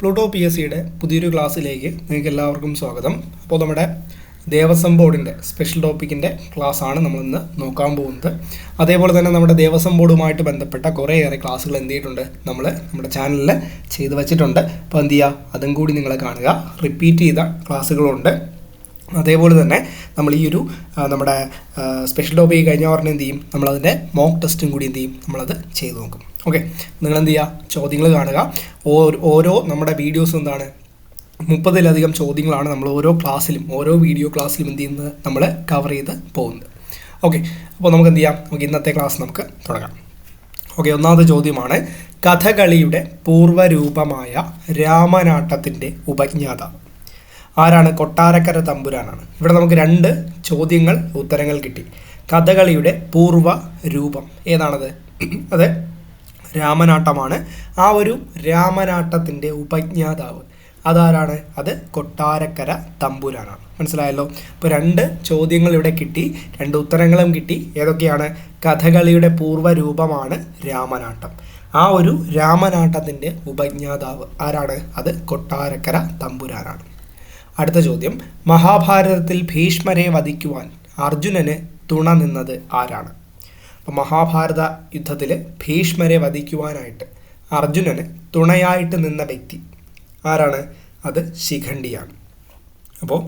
Pluto P S സിയുടെ പുതിയൊരു ക്ലാസ്സിലേക്ക് നിങ്ങൾക്ക് എല്ലാവർക്കും സ്വാഗതം. അപ്പോൾ നമ്മുടെ ദേവസ്വം ബോർഡിന്റെ സ്പെഷ്യൽ ടോപ്പിക്കിന്റെ ക്ലാസ്സാണ് നമ്മളിന്ന് നോക്കാൻ പോകുന്നത്. അതേപോലെ തന്നെ നമ്മുടെ ദേവസ്വം ബോർഡുമായിട്ട് ബന്ധപ്പെട്ട കുറേയേറെ ക്ലാസ്സുകൾ എന്ത് ചെയ്തിട്ടുണ്ട് നമ്മൾ നമ്മുടെ ചാനലിൽ ചെയ്തു വച്ചിട്ടുണ്ട്. അപ്പോൾ എന്ത് ചെയ്യുക? അതും കൂടി നിങ്ങൾ കാണുക. റിപ്പീറ്റ് ചെയ്ത ക്ലാസ്സുകളുണ്ട്. അതേപോലെ തന്നെ നമ്മൾ ഈ ഒരു നമ്മുടെ സ്പെഷ്യൽ ടോപ്പിക്ക് കഴിഞ്ഞ ഉടനെ എന്ത് ചെയ്യും? നമ്മളതിന്റെ മോക്ക് ടെസ്റ്റും കൂടി എന്ത് ചെയ്യും? നമ്മളത് ചെയ്തു നോക്കും. ഓക്കെ നിങ്ങൾ എന്ത് ചെയ്യുക ചോദ്യങ്ങൾ കാണുക ഓരോ നമ്മുടെ വീഡിയോസ് എന്താണ്? മുപ്പതിലധികം ചോദ്യങ്ങളാണ് നമ്മൾ ഓരോ ക്ലാസ്സിലും ഓരോ വീഡിയോ ക്ലാസ്സിലും എന്ത് ചെയ്യുന്നത്? നമ്മൾ കവർ ചെയ്ത് പോകുന്നത്. ഓക്കെ അപ്പോൾ നമുക്ക് എന്ത് ചെയ്യാം നമുക്ക് ഇന്നത്തെ ക്ലാസ് നമുക്ക് തുടങ്ങാം. ഓക്കെ ഒന്നാമത്തെ ചോദ്യമാണ്. കഥകളിയുടെ പൂർവരൂപമായ രാമനാട്ടത്തിന്റെ ഉപജ്ഞാതാവ് ആരാണ്? കൊട്ടാരക്കര തമ്പുരാനാണ്. ഇവിടെ നമുക്ക് രണ്ട് ചോദ്യങ്ങൾ ഉത്തരങ്ങൾ കിട്ടി. കഥകളിയുടെ പൂർവ രൂപം ഏതാണത്? അത് രാമനാട്ടമാണ്. ആ ഒരു രാമനാട്ടത്തിന്റെ ഉപജ്ഞാതാവ് അതാരാണ്? അത് കൊട്ടാരക്കര തമ്പുരാനാണ്. മനസ്സിലായല്ലോ? ഇപ്പോൾ രണ്ട് ചോദ്യങ്ങൾ ഇവിടെ കിട്ടി രണ്ട് ഉത്തരങ്ങളും കിട്ടി. ഏതൊക്കെയാണ്? കഥകളിയുടെ പൂർവരൂപമാണ് രാമനാട്ടം. ആ ഒരു രാമനാട്ടത്തിന്റെ ഉപജ്ഞാതാവ് ആരാണ്? അത് കൊട്ടാരക്കര തമ്പുരാനാണ്. അടുത്ത ചോദ്യം മഹാഭാരതത്തിൽ ഭീഷ്മരെ വധിക്കുവാൻ അർജുനന് തുണ നിന്നത് ആരാണ്? മഹാഭാരത യുദ്ധത്തിൽ ഭീഷ്മരെ വധിക്കുവാനായിട്ട് അർജുനന് തുണയായിട്ട് നിന്ന വ്യക്തി. ആരാണ്? അത് ശിഖണ്ഡിയാണ്. അപ്പോൾ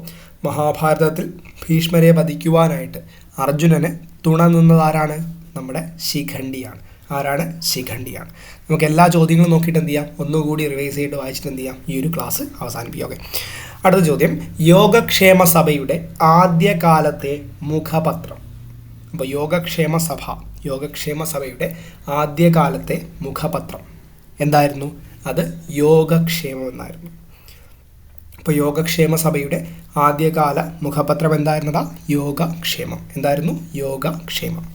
മഹാഭാരതത്തിൽ ഭീഷ്മരെ വധിക്കുവാനായിട്ട് അർജുനന് തുണ നിന്നത് ആരാണ്? നമ്മുടെ ശിഖണ്ഡിയാണ്. ആരാണ്? ശിഖണ്ഡിയാണ്. നമുക്ക് എല്ലാ ചോദ്യങ്ങളും നോക്കിയിട്ട് എന്ത് ചെയ്യാം? ഒന്നുകൂടി റിവൈസ് ചെയ്ത് വായിച്ചിട്ട് എന്ത് ചെയ്യാം? ഈ ഒരു ക്ലാസ് അവസാനിപ്പിക്കുക ഓക്കെ അടുത്ത ചോദ്യം യോഗക്ഷേമ സഭയുടെ ആദ്യകാലത്തെ മുഖപത്രം. അപ്പോൾ യോഗക്ഷേമ സഭ യോഗക്ഷേമ സഭയുടെ ആദ്യകാലത്തെ മുഖപത്രം എന്തായിരുന്നു? അത് യോഗക്ഷേമം എന്നായിരുന്നു. അപ്പോൾ യോഗക്ഷേമ സഭയുടെ ആദ്യകാല മുഖപത്രം എന്തായിരുന്നതാ? യോഗക്ഷേമം. എന്തായിരുന്നു? യോഗക്ഷേമം.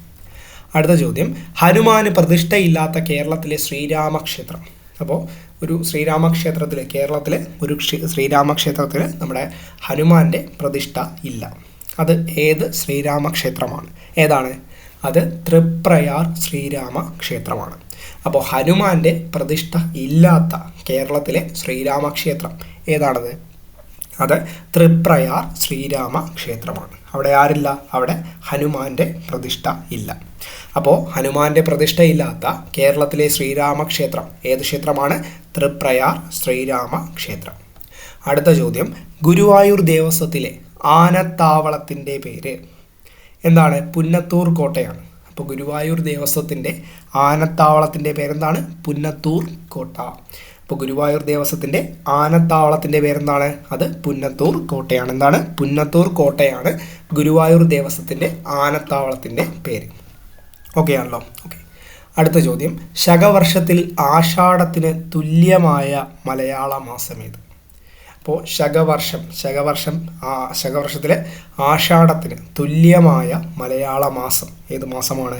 അടുത്ത ചോദ്യം. ഹനുമാന് പ്രതിഷ്ഠയില്ലാത്ത കേരളത്തിലെ ശ്രീരാമക്ഷേത്രം. അപ്പോൾ ഒരു ശ്രീരാമക്ഷേത്രത്തിൽ കേരളത്തിലെ ഒരു ക്ഷേ- ശ്രീരാമക്ഷേത്രത്തിൽ നമ്മുടെ ഹനുമാന്റെ പ്രതിഷ്ഠ ഇല്ല. അത് ഏത് ശ്രീരാമക്ഷേത്രമാണ്? ഏതാണ്? അത് തൃപ്രയാർ ശ്രീരാമ ക്ഷേത്രമാണ് അപ്പോൾ ഹനുമാന്റെ പ്രതിഷ്ഠ ഇല്ലാത്ത കേരളത്തിലെ ശ്രീരാമക്ഷേത്രം ഏതാണത്? അത് തൃപ്രയാർ ശ്രീരാമ ക്ഷേത്രമാണ് അവിടെ ആരില്ല? അവിടെ ഹനുമാന്റെ പ്രതിഷ്ഠ ഇല്ല. അപ്പോൾ ഹനുമാന്റെ പ്രതിഷ്ഠയില്ലാത്ത കേരളത്തിലെ ശ്രീരാമക്ഷേത്രം ഏത് ക്ഷേത്രമാണ്? തൃപ്രയാർ ശ്രീരാമ ക്ഷേത്രം അടുത്ത ചോദ്യം. ഗുരുവായൂർ ദേവസ്വത്തിലെ ആനത്താവളത്തിന്റെ പേര്. എന്താണ്? പുന്നത്തൂർ കോട്ടയാണ്. അപ്പോൾ ഗുരുവായൂർ ദേവസ്വത്തിന്റെ ആനത്താവളത്തിന്റെ പേരെന്താണ്? പുന്നത്തൂർ കോട്ട. അപ്പോൾ ഗുരുവായൂർ ദേവസ്വത്തിന്റെ ആനത്താവളത്തിന്റെ പേരെന്താണ്? അത് പുന്നത്തൂർ കോട്ടയാണ്. എന്താണ്? പുന്നത്തൂർ കോട്ടയാണ് ഗുരുവായൂർ ദേവസ്വത്തിന്റെ ആനത്താവളത്തിന്റെ പേര്. ഓക്കെ ആണല്ലോ. ഓക്കെ അടുത്ത ചോദ്യം. ശകവർഷത്തിൽ ആഷാഢത്തിന് തുല്യമായ മലയാള മാസം ഏത്? അപ്പോൾ ശകവർഷം ശകവർഷം ആ ശകവർഷത്തിലെ ആഷാഢത്തിന് തുല്യമായ മലയാള മാസം ഏത് മാസമാണ്?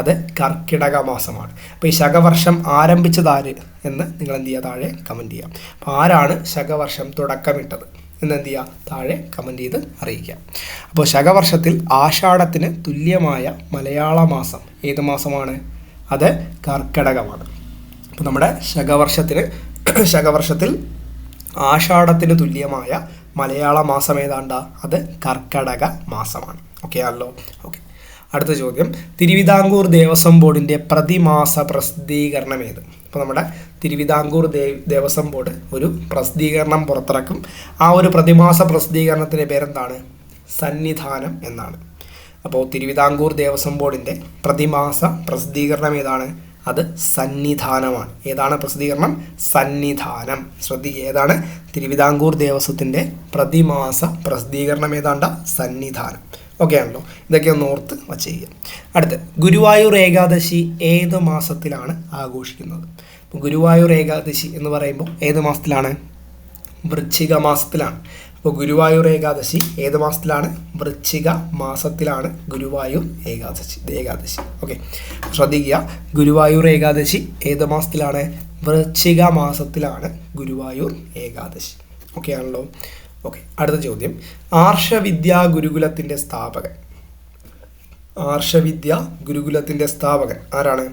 അത് കർക്കിടക മാസമാണ്. അപ്പോൾ ഈ ശകവർഷം ആരംഭിച്ചതാര് എന്ന് നിങ്ങൾ എന്ത് ചെയ്യുക താഴെ കമന്റ് ചെയ്യാം. അപ്പോൾ ആരാണ് ശകവർഷം തുടക്കമിട്ടത് എന്ന് എന്ത് ചെയ്യുക താഴെ കമന്റ് ചെയ്ത് അറിയിക്കുക അപ്പോൾ ശകവർഷത്തിൽ ആഷാഢത്തിന് തുല്യമായ മലയാള മാസം ഏത് മാസമാണ്? അത് കർക്കിടകമാണ്. അപ്പോൾ നമ്മുടെ ശകവർഷത്തിന് ശകവർഷത്തിൽ ആഷാഢത്തിന് തുല്യമായ മലയാള മാസം ഏതാണ്ട? അത് കർക്കടക മാസമാണ്. ഓക്കെ ആണല്ലോ ഓക്കെ അടുത്ത ചോദ്യം. തിരുവിതാംകൂർ ദേവസ്വം ബോർഡിന്റെ പ്രതിമാസ പ്രസിദ്ധീകരണം ഏത്? അപ്പോൾ നമ്മുടെ തിരുവിതാംകൂർ ദേവ് ദേവസ്വം ബോർഡ് ഒരു പ്രസിദ്ധീകരണം പുറത്തിറക്കും. ആ ഒരു പ്രതിമാസ പ്രസിദ്ധീകരണത്തിന്റെ പേരെന്താണ്? സന്നിധാനം എന്നാണ്. അപ്പോൾ തിരുവിതാംകൂർ ദേവസ്വം ബോർഡിന്റെ പ്രതിമാസ പ്രസിദ്ധീകരണം ഏതാണ്? അത് സന്നിധാനമാണ്. ഏതാണ് പ്രസിദ്ധീകരണം? സന്നിധാനം. ശ്രദ്ധിക്കുക ഏതാണ്? തിരുവിതാംകൂർ ദേവസ്വത്തിന്റെ പ്രതിമാസ പ്രസിദ്ധീകരണം ഏതാണ്ട? സന്നിധാനം. ഓക്കെ ആണല്ലോ. ഇതൊക്കെ ഒന്ന് ഓർത്ത് വച്ചേക്കുക അടുത്ത് ഗുരുവായൂർ ഏകാദശി ഏത് മാസത്തിലാണ് ആഘോഷിക്കുന്നത്? ഗുരുവായൂർ ഏകാദശി എന്ന് പറയുമ്പോൾ ഏത് മാസത്തിലാണ്? വൃശ്ചിക മാസത്തിലാണ്. അപ്പോൾ ഗുരുവായൂർ ഏകാദശി ഏത് മാസത്തിലാണ്? വൃശ്ചിക മാസത്തിലാണ് ഗുരുവായൂർ ഏകാദശി. ഏകാദശി. ഓക്കെ ശ്രദ്ധിക്കുക. ഗുരുവായൂർ ഏകാദശി ഏത് മാസത്തിലാണ്? വൃശ്ചിക മാസത്തിലാണ് ഗുരുവായൂർ ഏകാദശി. ഓക്കെ ആണല്ലോ? ഓക്കെ അടുത്ത ചോദ്യം. ആർഷവിദ്യാ ഗുരുകുലത്തിന്റെ സ്ഥാപകൻ. ആർഷവിദ്യ ഗുരുകുലത്തിന്റെ സ്ഥാപകൻ ആരാണ്?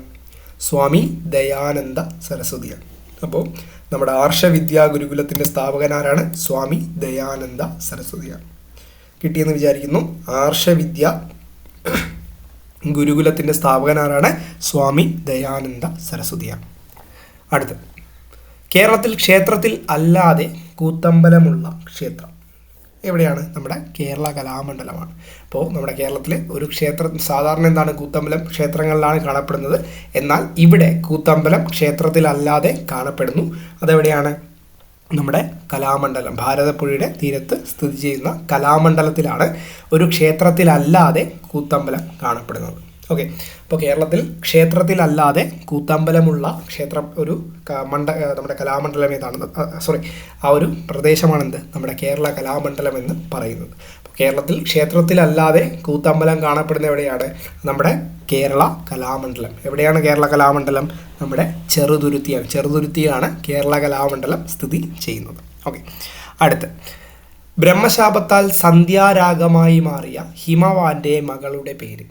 സ്വാമി ദയാനന്ദ സരസ്വതിയാണ്. അപ്പോൾ നമ്മുടെ ആർഷവിദ്യാ ഗുരുകുലത്തിന്റെ സ്ഥാപകൻ ആരാണ് സ്വാമി ദയാനന്ദ സരസ്വതിയാണ്. കിട്ടിയെന്ന് വിചാരിക്കുന്നു. ആർഷവിദ്യ ഗുരുകുലത്തിന്റെ സ്ഥാപകനാരാണ് സ്വാമി ദയാനന്ദ സരസ്വതിയാണ്. അടുത്ത് കേരളത്തിൽ ക്ഷേത്രത്തിൽ അല്ലാതെ കൂത്തമ്പലമുള്ള ക്ഷേത്രം. എവിടെയാണ്? നമ്മുടെ കേരള കലാമണ്ഡലമാണ്. അപ്പോൾ നമ്മുടെ കേരളത്തിലെ ഒരു ക്ഷേത്രം സാധാരണ എന്താണ് കൂത്തമ്പലം ക്ഷേത്രങ്ങളിലാണ് കാണപ്പെടുന്നത്. എന്നാൽ ഇവിടെ കൂത്തമ്പലം ക്ഷേത്രത്തിലല്ലാതെ കാണപ്പെടുന്നു. അതെവിടെയാണ്? നമ്മുടെ കലാമണ്ഡലം ഭാരതപ്പുഴയുടെ തീരത്ത് സ്ഥിതി ചെയ്യുന്ന കലാമണ്ഡലത്തിലാണ്. ഒരു ക്ഷേത്രത്തിലല്ലാതെ കൂത്തമ്പലം കാണപ്പെടുന്നത്. ഓക്കെ അപ്പോൾ കേരളത്തിൽ ക്ഷേത്രത്തിലല്ലാതെ കൂത്തമ്പലമുള്ള ക്ഷേത്രം ഒരു മണ്ഡ നമ്മുടെ കലാമണ്ഡലം ഏതാണെന്ന് സോറി ആ ഒരു പ്രദേശമാണെന്ത്? നമ്മുടെ കേരള കലാമണ്ഡലം എന്ന് പറയുന്നത്. കേരളത്തിൽ ക്ഷേത്രത്തിലല്ലാതെ കൂത്തമ്പലം കാണപ്പെടുന്ന എവിടെയാണ്? നമ്മുടെ കേരള കലാമണ്ഡലം. എവിടെയാണ് കേരള കലാമണ്ഡലം? നമ്മുടെ ചെറുതുരുത്തിയാണ്. ചെറുതുരുത്തിയാണ് കേരള കലാമണ്ഡലം സ്ഥിതി ചെയ്യുന്നത്. ഓക്കെ അടുത്ത്. ബ്രഹ്മശാപത്താൽ സന്ധ്യാരാഗമായി മാറിയ ഹിമവാന്റെ മകളുടെ പേര്.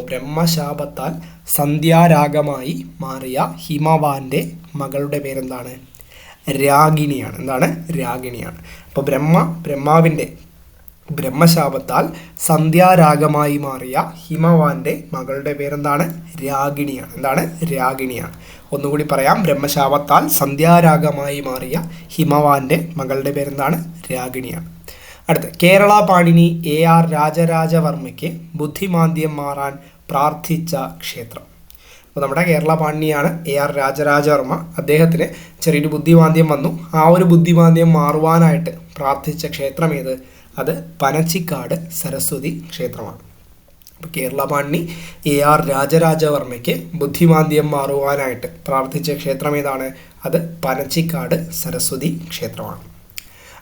ബ്രഹ്മശാപത്താൽ സന്ധ്യാരാഗമായി മാറിയ ഹിമവാന്റെ മകളുടെ പേരെന്താണ്? രാഗിണിയാണ്. എന്താണ്? രാഗിണിയാണ്. അപ്പോൾ ബ്രഹ്മ ബ്രഹ്മാവിന്റെ ബ്രഹ്മശാപത്താൽ സന്ധ്യാരാഗമായി മാറിയ ഹിമവാന്റെ മകളുടെ പേരെന്താണ്? രാഗിണിയാണ്. എന്താണ്? രാഗിണിയാണ്. ഒന്നുകൂടി പറയാം. ബ്രഹ്മശാപത്താൽ സന്ധ്യാരാഗമായി മാറിയ ഹിമവാന്റെ മകളുടെ പേരെന്താണ്? രാഗിണിയാണ്. അടുത്ത് കേരള പാണിനി എ ആർ രാജരാജവർമ്മയ്ക്ക് ബുദ്ധിമാന്ദ്യം മാറാൻ പ്രാർത്ഥിച്ച ക്ഷേത്രം. അപ്പോൾ നമ്മുടെ കേരള പാണിനിയാണ് എ ആർ രാജരാജവർമ്മ. അദ്ദേഹത്തിന് ചെറിയൊരു ബുദ്ധിമാന്ദ്യം വന്നു. ആ ഒരു ബുദ്ധിമാന്ദ്യം മാറുവാനായിട്ട് പ്രാർത്ഥിച്ച ക്ഷേത്രം ഏത് അത് പനച്ചിക്കാട് സരസ്വതി ക്ഷേത്രമാണ്. അപ്പോൾ കേരള പാണിനി എ ആർ രാജരാജവർമ്മയ്ക്ക് ബുദ്ധിമാന്ദ്യം മാറുവാനായിട്ട് പ്രാർത്ഥിച്ച ക്ഷേത്രം ഏതാണ് അത് പനച്ചിക്കാട് സരസ്വതി ക്ഷേത്രമാണ്.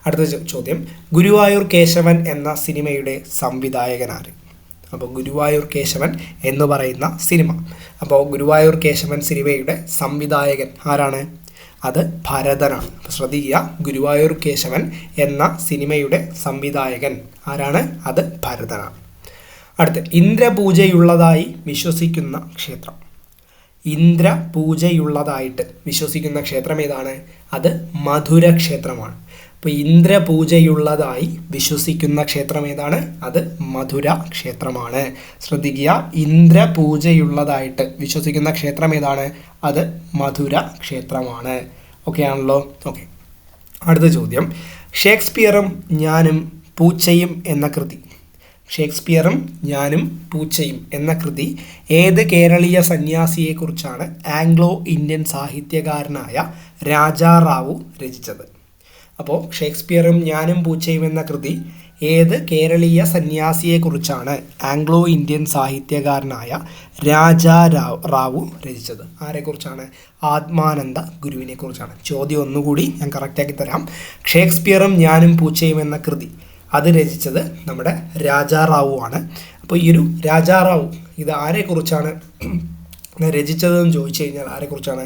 അടുത്ത ചോദ്യം. ഗുരുവായൂർ കേശവൻ എന്ന സിനിമയുടെ സംവിധായകനാര്? അപ്പോൾ ഗുരുവായൂർ കേശവൻ എന്ന് പറയുന്ന സിനിമ. അപ്പോൾ ഗുരുവായൂർ കേശവൻ സിനിമയുടെ സംവിധായകൻ ആരാണ്? അത് ഭരതനാണ്. അപ്പോൾ ശ്രദ്ധിക്കുക. ഗുരുവായൂർ കേശവൻ എന്ന സിനിമയുടെ സംവിധായകൻ ആരാണ്? അത് ഭരതനാണ്. അടുത്ത്. ഇന്ദ്രപൂജയുള്ളതായി വിശ്വസിക്കുന്ന ക്ഷേത്രം. ഇന്ദ്രപൂജയുള്ളതായിട്ട് വിശ്വസിക്കുന്ന ക്ഷേത്രം ഏതാണ്? അത് മധുര ക്ഷേത്രമാണ് അപ്പോൾ ഇന്ദ്രപൂജയുള്ളതായി വിശ്വസിക്കുന്ന ക്ഷേത്രം ഏതാണ്? അത് മധുര ക്ഷേത്രമാണ്. ശ്രദ്ധിക്കുക ഇന്ദ്രപൂജയുള്ളതായിട്ട് വിശ്വസിക്കുന്ന ക്ഷേത്രം ഏതാണ്? അത് മധുര ക്ഷേത്രമാണ്. ഓക്കെ ആണല്ലോ? ഓക്കെ അടുത്ത ചോദ്യം. ഷേക്സ്പിയറും ഞാനും പൂച്ചയും എന്ന കൃതി. ഷേക്സ്പിയറും ഞാനും പൂച്ചയും എന്ന കൃതി ഏത് കേരളീയ സന്യാസിയെക്കുറിച്ചാണ് ആംഗ്ലോ ഇന്ത്യൻ സാഹിത്യകാരനായ രാജാറാവു രചിച്ചത്? അപ്പോൾ ഷേക്സ്പിയറും ഞാനും പൂച്ചയും എന്ന കൃതി ഏത് കേരളീയ സന്യാസിയെക്കുറിച്ചാണ് ആംഗ്ലോ ഇന്ത്യൻ സാഹിത്യകാരനായ രാജാ രാവ് റാവു രചിച്ചത്? ആരെക്കുറിച്ചാണ്? ആത്മാനന്ദ ഗുരുവിനെക്കുറിച്ചാണ്. ചോദ്യം ഒന്നുകൂടി ഞാൻ കറക്റ്റാക്കി തരാം. ഷേക്സ്പിയറും ഞാനും പൂച്ചയും എന്ന കൃതി അത് രചിച്ചത് നമ്മുടെ രാജാ റാവു ആണ്. അപ്പോൾ ഈ ഒരു രാജാ റാവു ഇത് ആരെക്കുറിച്ചാണ്? രചിച്ചതെന്ന് ചോദിച്ചു കഴിഞ്ഞാൽ ആരെക്കുറിച്ചാണ്?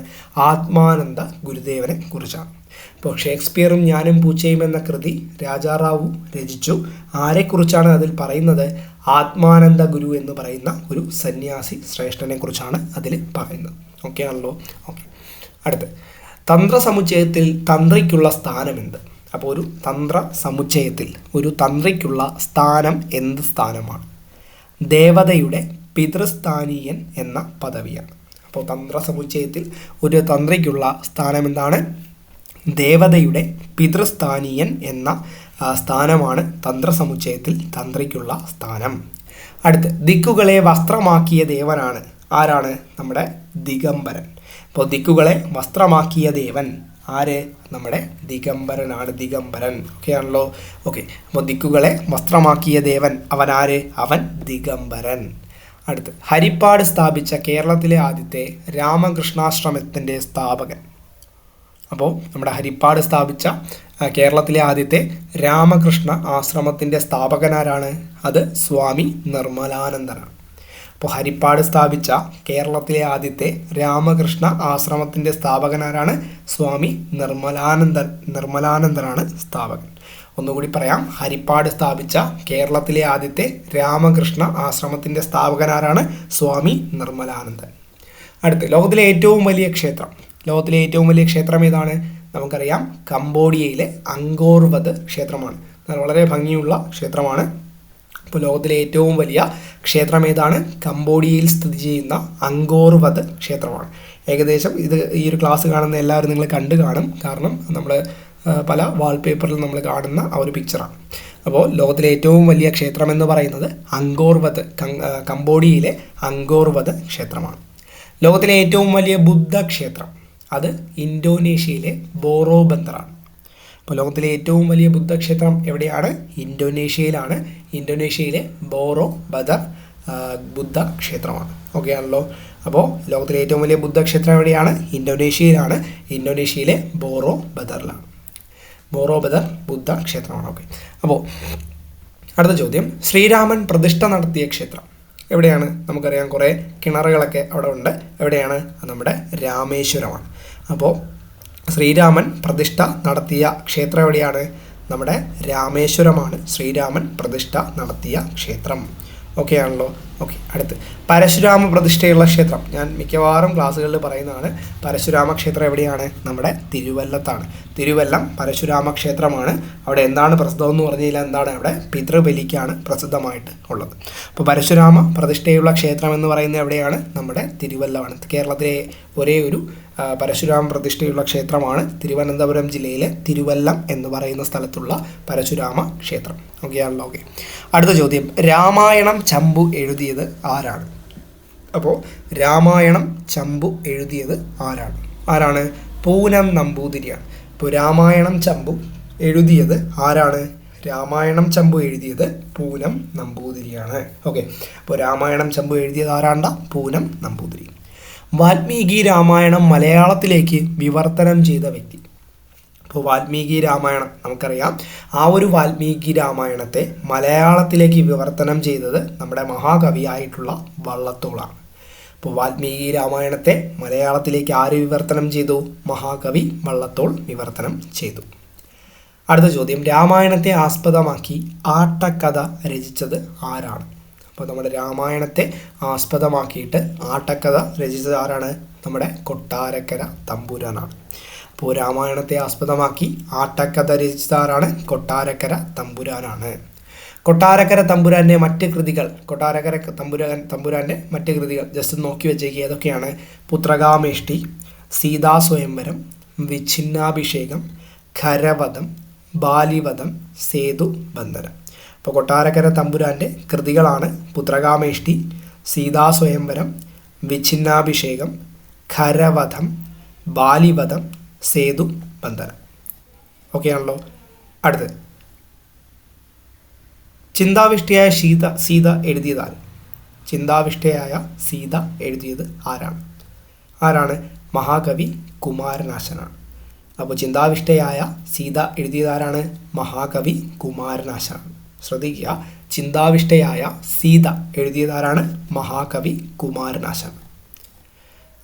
ആത്മാനന്ദ ഗുരുദേവനെ കുറിച്ചാണ് അപ്പോൾ ഷേക്സ്പിയറും ഞാനും പൂച്ചയും എന്ന കൃതി രാജാറാവു രചിച്ചു. ആരെക്കുറിച്ചാണ് അതിൽ പറയുന്നത്? ആത്മാനന്ദ ഗുരു എന്ന് പറയുന്ന ഒരു സന്യാസി ശ്രേഷ്ഠനെ കുറിച്ചാണ് അതിൽ പറയുന്നത്. ഓക്കെ ആണല്ലോ? ഓക്കെ അടുത്ത്. തന്ത്ര സമുച്ചയത്തിൽ തന്ത്രിക്കുള്ള സ്ഥാനം എന്ത് അപ്പോൾ ഒരു തന്ത്ര സമുച്ചയത്തിൽ ഒരു തന്ത്രിക്കുള്ള സ്ഥാനം എന്ത് സ്ഥാനമാണ്? ദേവതയുടെ പിതൃസ്ഥാനീയൻ എന്ന പദവിയാണ്. അപ്പോൾ തന്ത്ര സമുച്ചയത്തിൽ ഒരു തന്ത്രിക്കുള്ള സ്ഥാനം എന്താണ്? ദേവതയുടെ പിതൃസ്ഥാനീയൻ എന്ന സ്ഥാനമാണ് തന്ത്ര സമുച്ചയത്തിൽ തന്ത്രിക്കുള്ള സ്ഥാനം. അടുത്ത് ദിക്കുകളെ വസ്ത്രമാക്കിയ ദേവനാണ്. ആരാണ്? നമ്മുടെ ദിഗംബരൻ. അപ്പോൾ ദിക്കുകളെ വസ്ത്രമാക്കിയ ദേവൻ ആര്? നമ്മുടെ ദിഗംബരനാണ് ദിഗംബരൻ. ഓക്കെ ആണല്ലോ? ഓക്കെ അപ്പോൾ ദിക്കുകളെ വസ്ത്രമാക്കിയ ദേവൻ അവൻ ആര്? അവൻ ദിഗംബരൻ. അടുത്ത് ഹരിപ്പാട് സ്ഥാപിച്ച കേരളത്തിലെ ആദ്യത്തെ രാമകൃഷ്ണാശ്രമത്തിന്റെ സ്ഥാപകൻ. അപ്പോൾ നമ്മുടെ ഹരിപ്പാട് സ്ഥാപിച്ച കേരളത്തിലെ ആദ്യത്തെ രാമകൃഷ്ണ ആശ്രമത്തിന്റെ സ്ഥാപകനാരാണ് അത്? സ്വാമി നിർമ്മലാനന്ദനാണ്. അപ്പോൾ ഹരിപ്പാട് സ്ഥാപിച്ച കേരളത്തിലെ ആദ്യത്തെ രാമകൃഷ്ണ ആശ്രമത്തിന്റെ സ്ഥാപകനാരാണ് സ്വാമി നിർമ്മലാനന്ദൻ നിർമ്മലാനന്ദനാണ് സ്ഥാപകൻ. ഒന്നുകൂടി പറയാം ഹരിപ്പാട് സ്ഥാപിച്ച കേരളത്തിലെ ആദ്യത്തെ രാമകൃഷ്ണ ആശ്രമത്തിന്റെ സ്ഥാപകനാരാണ് സ്വാമി നിർമ്മലാനന്ദൻ. അടുത്ത് ലോകത്തിലെ ഏറ്റവും വലിയ ക്ഷേത്രം. ലോകത്തിലെ ഏറ്റവും വലിയ ക്ഷേത്രം ഏതാണ്? നമുക്കറിയാം കംബോഡിയയിലെ അങ്കോർവത് ക്ഷേത്രമാണ്. വളരെ ഭംഗിയുള്ള ക്ഷേത്രമാണ്. ഇപ്പോൾ ലോകത്തിലെ ഏറ്റവും വലിയ ക്ഷേത്രം ഏതാണ്? കംബോഡിയയിൽ സ്ഥിതി ചെയ്യുന്ന അങ്കോർവത് ക്ഷേത്രമാണ്. ഏകദേശം ഇത് ഈ ഒരു ക്ലാസ് കാണുന്ന എല്ലാവരും നിങ്ങൾ കണ്ടു കാണും. കാരണം നമ്മൾ പല വാൾപേപ്പറിൽ നമ്മൾ കാണുന്ന ആ ഒരു പിക്ചറാണ് അപ്പോൾ ലോകത്തിലെ ഏറ്റവും വലിയ ക്ഷേത്രം എന്ന് പറയുന്നത് അങ്കോർവത് കംബോഡിയയിലെ അങ്കോർവത് ക്ഷേത്രമാണ്. ലോകത്തിലെ ഏറ്റവും വലിയ ബുദ്ധ ക്ഷേത്രം. അത് ഇന്തോനേഷ്യയിലെ ബോറോബന്ദറാണ്. അപ്പോൾ ലോകത്തിലെ ഏറ്റവും വലിയ ബുദ്ധക്ഷേത്രം എവിടെയാണ്? ഇൻഡോനേഷ്യയിലാണ് ഇൻഡോനേഷ്യയിലെ ബോറോ ബദർ ബുദ്ധ ക്ഷേത്രമാണ് ഓക്കെ ആണല്ലോ? അപ്പോൾ ലോകത്തിലെ ഏറ്റവും വലിയ ബുദ്ധക്ഷേത്രം എവിടെയാണ്? ഇൻഡോനേഷ്യയിലാണ് ഇൻഡോനേഷ്യയിലെ ബോറോ ബദറിലാണ്. ബോറോ ബദർ ബുദ്ധ ക്ഷേത്രമാണ് ഓക്കെ അപ്പോൾ അടുത്ത ചോദ്യം. ശ്രീരാമൻ പ്രതിഷ്ഠ നടത്തിയ ക്ഷേത്രം എവിടെയാണ്? നമുക്കറിയാം കുറേ കിണറുകളൊക്കെ അവിടെ ഉണ്ട്. എവിടെയാണ്? നമ്മുടെ രാമേശ്വരമാണ്. അപ്പോൾ ശ്രീരാമൻ പ്രതിഷ്ഠ നടത്തിയ ക്ഷേത്രം എവിടെയാണ് നമ്മുടെ രാമേശ്വരമാണ് ശ്രീരാമൻ പ്രതിഷ്ഠ നടത്തിയ ക്ഷേത്രം. ഓക്കെ ആണല്ലോ? ഓക്കെ അടുത്ത്. പരശുരാമ പ്രതിഷ്ഠയുള്ള ക്ഷേത്രം. ഞാൻ മിക്കവാറും ക്ലാസ്സുകളിൽ പറയുന്നതാണ് പരശുരാമ ക്ഷേത്രം എവിടെയാണ്? നമ്മുടെ തിരുവല്ലത്താണ്. തിരുവല്ലം പരശുരാമ ക്ഷേത്രമാണ്. അവിടെ എന്താണ് പ്രസിദ്ധം എന്ന് പറഞ്ഞു കഴിഞ്ഞാൽ എന്താണ് അവിടെ പിതൃബലിക്കാണ് പ്രസിദ്ധമായിട്ട് ഉള്ളത്. അപ്പോൾ പരശുരാമ പ്രതിഷ്ഠയുള്ള ക്ഷേത്രം എന്ന് പറയുന്നത് എവിടെയാണ്? നമ്മുടെ തിരുവല്ലമാണ്. കേരളത്തിലെ ഒരേ ഒരു പരശുരാമ പ്രതിഷ്ഠയുള്ള ക്ഷേത്രമാണ് തിരുവനന്തപുരം ജില്ലയിലെ തിരുവല്ലം എന്ന് പറയുന്ന സ്ഥലത്തുള്ള പരശുരാമ ക്ഷേത്രം. ഓക്കെ ആണല്ലോ. ഓക്കെ. അടുത്ത ചോദ്യം. രാമായണം ചമ്പു എഴുതിയത് ആരാണ്? അപ്പോൾ രാമായണം ചമ്പു എഴുതിയത് ആരാണ്? ആരാണ്? പൂനം നമ്പൂതിരിയാണ്. ഇപ്പോൾ രാമായണം ചമ്പു എഴുതിയത് ആരാണ്? രാമായണം ചമ്പു എഴുതിയത് പൂനം നമ്പൂതിരിയാണ്. ഓക്കെ. അപ്പോൾ രാമായണം ചമ്പു എഴുതിയത് ആരാണ്ട? പൂനം നമ്പൂതിരി. വാൽമീകി രാമായണം മലയാളത്തിലേക്ക് വിവർത്തനം ചെയ്ത വ്യക്തി. ഇപ്പോൾ വാൽമീകി രാമായണം നമുക്കറിയാം. ആ ഒരു വാൽമീകി രാമായണത്തെ മലയാളത്തിലേക്ക് വിവർത്തനം ചെയ്തത് നമ്മുടെ മഹാകവിയായിട്ടുള്ള വള്ളത്തോളാണ്. അപ്പോൾ വാൽമീകി രാമായണത്തെ മലയാളത്തിലേക്ക് ആര് വിവർത്തനം ചെയ്തു? മഹാകവി വള്ളത്തോൾ വിവർത്തനം ചെയ്തു. അടുത്ത ചോദ്യം. രാമായണത്തെ ആസ്പദമാക്കി ആട്ടക്കഥ രചിച്ചത് ആരാണ്? അപ്പോൾ നമ്മുടെ രാമായണത്തെ ആസ്പദമാക്കിയിട്ട് ആട്ടക്കഥ രചിച്ചത് ആരാണ്? നമ്മുടെ കൊട്ടാരക്കര തമ്പുരാനാണ്. അപ്പോൾ രാമായണത്തെ ആസ്പദമാക്കി ആട്ടക്കഥ രചിച്ചതാരാണ് കൊട്ടാരക്കര തമ്പുരാനാണ്. കൊട്ടാരക്കര തമ്പുരാന്റെ മറ്റ് കൃതികൾ കൊട്ടാരക്കര തമ്പുരാൻ തമ്പുരാന്റെ മറ്റ് കൃതികൾ ജസ്റ്റ് നോക്കി വെച്ചേക്കുക ഏതൊക്കെയാണ്? പുത്രകാമേഷ്ടി സീതാ സ്വയംവരം വിഛിന്നാഭിഷേകം ഖരവധം ബാലിവധം സേതു ബന്ധനം. അപ്പോൾ കൊട്ടാരക്കര തമ്പുരാന്റെ കൃതികളാണ് പുത്രകാമേഷ്ടി സീതാ സ്വയംവരം വിഛിന്നാഭിഷേകം ഖരവധം ബാലിവധം സേതു ബന്ധനം. ഓക്കെ ആണല്ലോ. അടുത്തത്. ചിന്താവിഷ്ടയായ സീത സീത ആര് ചിന്താവിഷ്ടയായ സീത എഴുതിയത് ആരാണ്? ആരാണ്? മഹാകവി കുമാരനാശനാണ്. അപ്പോൾ ചിന്താവിഷ്ടയായ സീത എഴുതിയത് ആരാണ്? മഹാകവി കുമാരനാശനാണ്. ശ്രദ്ധിക്കുക. ചിന്താവിഷ്ടയായ സീത എഴുതിയത് ആരാണ്? മഹാകവി കുമാരനാശൻ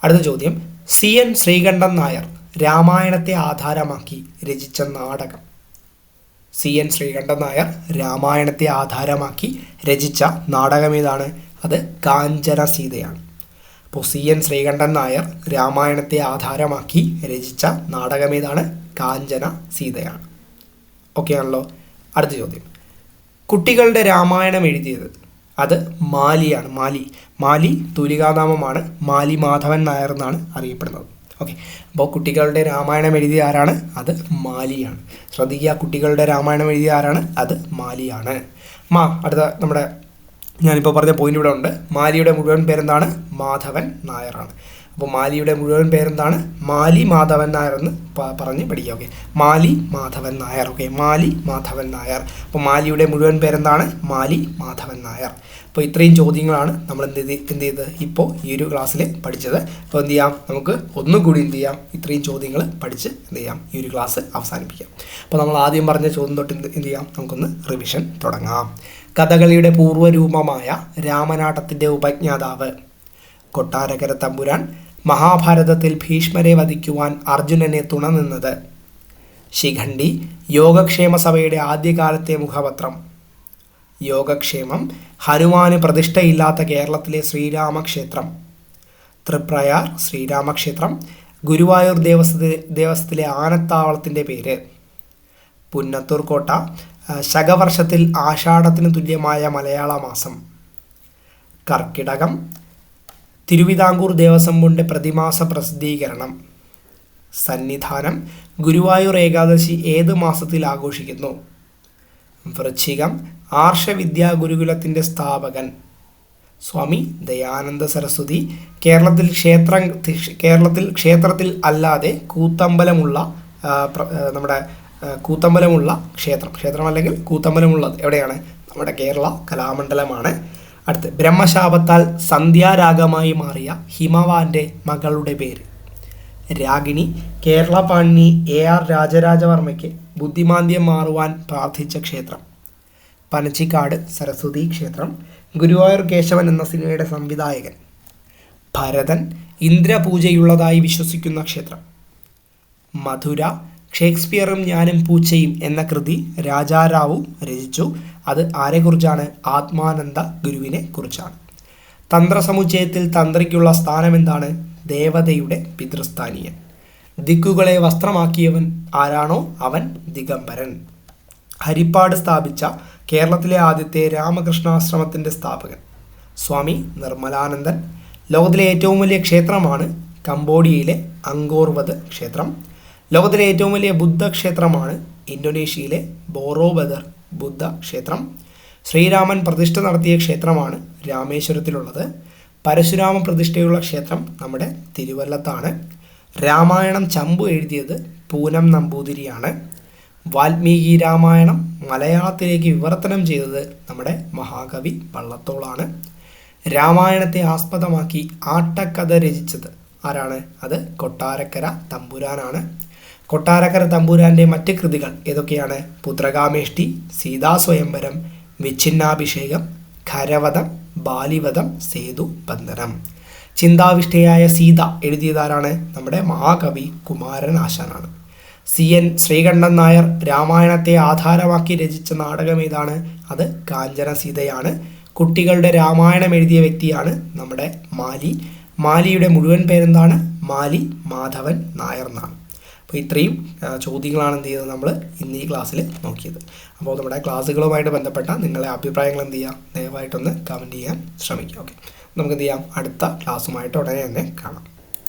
അടുത്ത ചോദ്യം. സി എൻ ശ്രീകണ്ഠൻ നായർ രാമായണത്തെ ആധാരമാക്കി രചിച്ച നാടകം. സി. എൻ. ശ്രീകണ്ഠൻ നായർ രാമായണത്തെ ആധാരമാക്കി രചിച്ച നാടകം ഏതാണ്? അത് കാഞ്ചന സീതയാണ്. അപ്പോൾ സി. എൻ. ശ്രീകണ്ഠൻ നായർ രാമായണത്തെ ആധാരമാക്കി രചിച്ച നാടകം ഏതാണ്? കാഞ്ചന സീതയാണ്. ഓക്കെ ആണല്ലോ. അടുത്ത ചോദ്യം. കുട്ടികളുടെ രാമായണം എഴുതിയത് അത് മാലിയാണ്. മാലി. മാലി തൂലികാനാമമാണ്. മാലി മാധവൻ നായർ എന്നാണ് അറിയപ്പെടുന്നത്. ഓക്കെ അപ്പോൾ കുട്ടികളുടെ രാമായണം എഴുതിയ ആരാണ്? അത് മാലിയാണ്. ശ്രദ്ധിക്കുക കുട്ടികളുടെ രാമായണം എഴുതിയ ആരാണ്? അത് മാലിയാണ്. മാ അടുത്ത നമ്മുടെ ഞാനിപ്പോൾ പറഞ്ഞ പോയിന്റ് ഇവിടെ ഉണ്ട്. മാലിയുടെ മുഴുവൻ പേരെന്താണ്? മാധവൻ നായറാണ് അപ്പോൾ മാലിയുടെ മുഴുവൻ പേരെന്താണ്? മാലി മാധവൻ നായർ എന്ന് പറഞ്ഞ് പഠിക്കുക ഓക്കെ മാലി മാധവൻ നായർ ഓക്കെ മാലി മാധവൻ നായർ. അപ്പോൾ മാലിയുടെ മുഴുവൻ പേരെന്താണ്? മാലി മാധവൻ നായർ. അപ്പോൾ ഇത്രയും ചോദ്യങ്ങളാണ് നമ്മൾ എന്ത് ചെയ്ത് എന്ത് ചെയ്തത്? ഇപ്പോൾ ഈ ഒരു ക്ലാസ്സിൽ പഠിച്ചത്. അപ്പോൾ എന്ത് ചെയ്യാം? നമുക്ക് ഒന്നുകൂടി എന്ത് ചെയ്യാം? ഇത്രയും ചോദ്യങ്ങൾ പഠിച്ച് എന്ത് ചെയ്യാം? ഈ ഒരു ക്ലാസ് അവസാനിപ്പിക്കാം. അപ്പോൾ നമ്മൾ ആദ്യം പറഞ്ഞ ചോദ്യം തൊട്ട് എന്ത് എന്ത് ചെയ്യാം? നമുക്കൊന്ന് റിവിഷൻ തുടങ്ങാം. കഥകളിയുടെ പൂർവരൂപമായ രാമനാട്ടത്തിന്റെ ഉപജ്ഞാതാവ് കൊട്ടാരക്കര തമ്പുരാൻ മഹാഭാരതത്തിൽ ഭീഷ്മരെ വധിക്കുവാൻ അർജുനനെ തുണനിന്നത്. ശിഖണ്ഡി യോഗക്ഷേമ സഭയുടെ ആദ്യകാലത്തെ മുഖപത്രം. യോഗക്ഷേമം ഹനുമാന് പ്രതിഷ്ഠയില്ലാത്ത കേരളത്തിലെ ശ്രീരാമക്ഷേത്രം തൃപ്രയാർ ശ്രീരാമക്ഷേത്രം ഗുരുവായൂർ ദേവസ്ഥ ദേവസ്ഥത്തിലെ ആനത്താവളത്തിന്റെ പേര് പുന്നത്തൂർ കോട്ട ശകവർഷത്തിൽ ആഷാഢത്തിന് തുല്യമായ മലയാള മാസം കർക്കിടകം തിരുവിതാംകൂർ ദേവസ്വം ബോർഡിന്റെ പ്രതിമാസ പ്രസിദ്ധീകരണം സന്നിധാനം ഗുരുവായൂർ ഏകാദശി ഏത് മാസത്തിൽ ആഘോഷിക്കുന്നു വൃശ്ചികം ആർഷവിദ്യാ ഗുരുകുലത്തിന്റെ സ്ഥാപകൻ സ്വാമി ദയാനന്ദ സരസ്വതി കേരളത്തിൽ ക്ഷേത്ര കേരളത്തിൽ ക്ഷേത്രത്തിൽ അല്ലാതെ കൂത്തമ്പലമുള്ള നമ്മുടെ കൂത്തമ്പലമുള്ള ക്ഷേത്രം. ക്ഷേത്രം അല്ലെങ്കിൽ കൂത്തമ്പലമുള്ളത് എവിടെയാണ്? നമ്മുടെ കേരള കലാമണ്ഡലമാണ്. അടുത്ത് ബ്രഹ്മശാപത്താൽ സന്ധ്യാരാഗമായി മാറിയ ഹിമവാന്റെ മകളുടെ പേര് രാഗിണി. കേരള പാണിനി എ ആർ രാജരാജവർമ്മയ്ക്ക് ബുദ്ധിമാന്ദ്യം മാറുവാൻ പ്രാർത്ഥിച്ച ക്ഷേത്രം. പനച്ചിക്കാട് സരസ്വതി ക്ഷേത്രം ഗുരുവായൂർ കേശവൻ എന്ന സിനിമയുടെ സംവിധായകൻ ഭരതൻ ഇന്ദ്രപൂജയുള്ളതായി വിശ്വസിക്കുന്ന ക്ഷേത്രം മധുര ഷേക്സ്പിയറും ഞാനും പൂച്ചയും എന്ന കൃതി രാജാറാവു രചിച്ചു. അത് ആരെക്കുറിച്ചാണ്? ആത്മാനന്ദ ഗുരുവിനെ കുറിച്ചാണ്. തന്ത്രസമുച്ചയത്തിൽ സ്ഥാനം എന്താണ് ദേവതയുടെ പിതൃസ്ഥാനീയൻ. ദിക്കുകളെ വസ്ത്രമാക്കിയവൻ ആരാണോ? അവൻ ദിഗംബരൻ. ഹരിപ്പാട് സ്ഥാപിച്ച കേരളത്തിലെ ആദ്യത്തെ രാമകൃഷ്ണാശ്രമത്തിന്റെ സ്ഥാപകൻ സ്വാമി നിർമ്മലാനന്ദൻ. ലോകത്തിലെ ഏറ്റവും വലിയ ക്ഷേത്രമാണ് കംബോഡിയയിലെ അങ്കോർവത് ക്ഷേത്രം. ലോകത്തിലെ ഏറ്റവും വലിയ ബുദ്ധ ക്ഷേത്രമാണ് ഇന്തോനേഷ്യയിലെ ബോറോബദർ ബുദ്ധ ക്ഷേത്രം. ശ്രീരാമൻ പ്രതിഷ്ഠ നടത്തിയ ക്ഷേത്രമാണ് രാമേശ്വരത്തിലുള്ളത്. പരശുരാമ പ്രതിഷ്ഠയുള്ള ക്ഷേത്രം നമ്മുടെ തിരുവല്ലത്താണ്. രാമായണം ചമ്പു എഴുതിയത് പൂനം നമ്പൂതിരിയാണ്. വാൽമീകി രാമായണം മലയാളത്തിലേക്ക് വിവർത്തനം ചെയ്തത് നമ്മുടെ മഹാകവി പള്ളത്തോളാണ്. രാമായണത്തെ ആസ്പദമാക്കി ആട്ടക്കഥ രചിച്ചത് ആരാണ്? അത് കൊട്ടാരക്കര തമ്പുരാനാണ്. കൊട്ടാരക്കര തമ്പുരാന്റെ മറ്റ് കൃതികൾ ഏതൊക്കെയാണ്? പുത്രകാമേഷ്ടി സീതാസ്വയംവരം വിച്ഛിന്നാഭിഷേകം ഖരവധം ബാലിവധം സേതു ബന്ധനം. ചിന്താവിഷ്ടയായ സീത എഴുതിയതാരാണ് നമ്മുടെ മഹാകവി കുമാരൻ ആശാനാണ്. സി എൻ ശ്രീകണ്ഠൻ നായർ രാമായണത്തെ ആധാരമാക്കി രചിച്ച നാടകം ഏതാണ്? അത് കാഞ്ചന സീതയാണ് കുട്ടികളുടെ രാമായണം എഴുതിയ വ്യക്തിയാണ് നമ്മുടെ മാലി. മാലിയുടെ മുഴുവൻ പേരെന്താണ്? മാലി മാധവൻ നായർ എന്നാണ്. അപ്പോൾ ഇത്രയും ചോദ്യങ്ങളാണ് എന്ത് ചെയ്തത് നമ്മൾ ഇന്ന് ഈ ക്ലാസ്സിൽ നോക്കിയത്. അപ്പോൾ നമ്മുടെ ക്ലാസ്സുകളുമായിട്ട് ബന്ധപ്പെട്ട നിങ്ങളുടെ അഭിപ്രായങ്ങൾ എന്ത് ചെയ്യുക ദയവായിട്ടൊന്ന് കമന്റ് ചെയ്യാൻ ശ്രമിക്കുക. ഓക്കെ നമുക്ക് എന്ത് ചെയ്യാം? അടുത്ത ക്ലാസ്സുമായിട്ട് ഉടനെ തന്നെ കാണാം.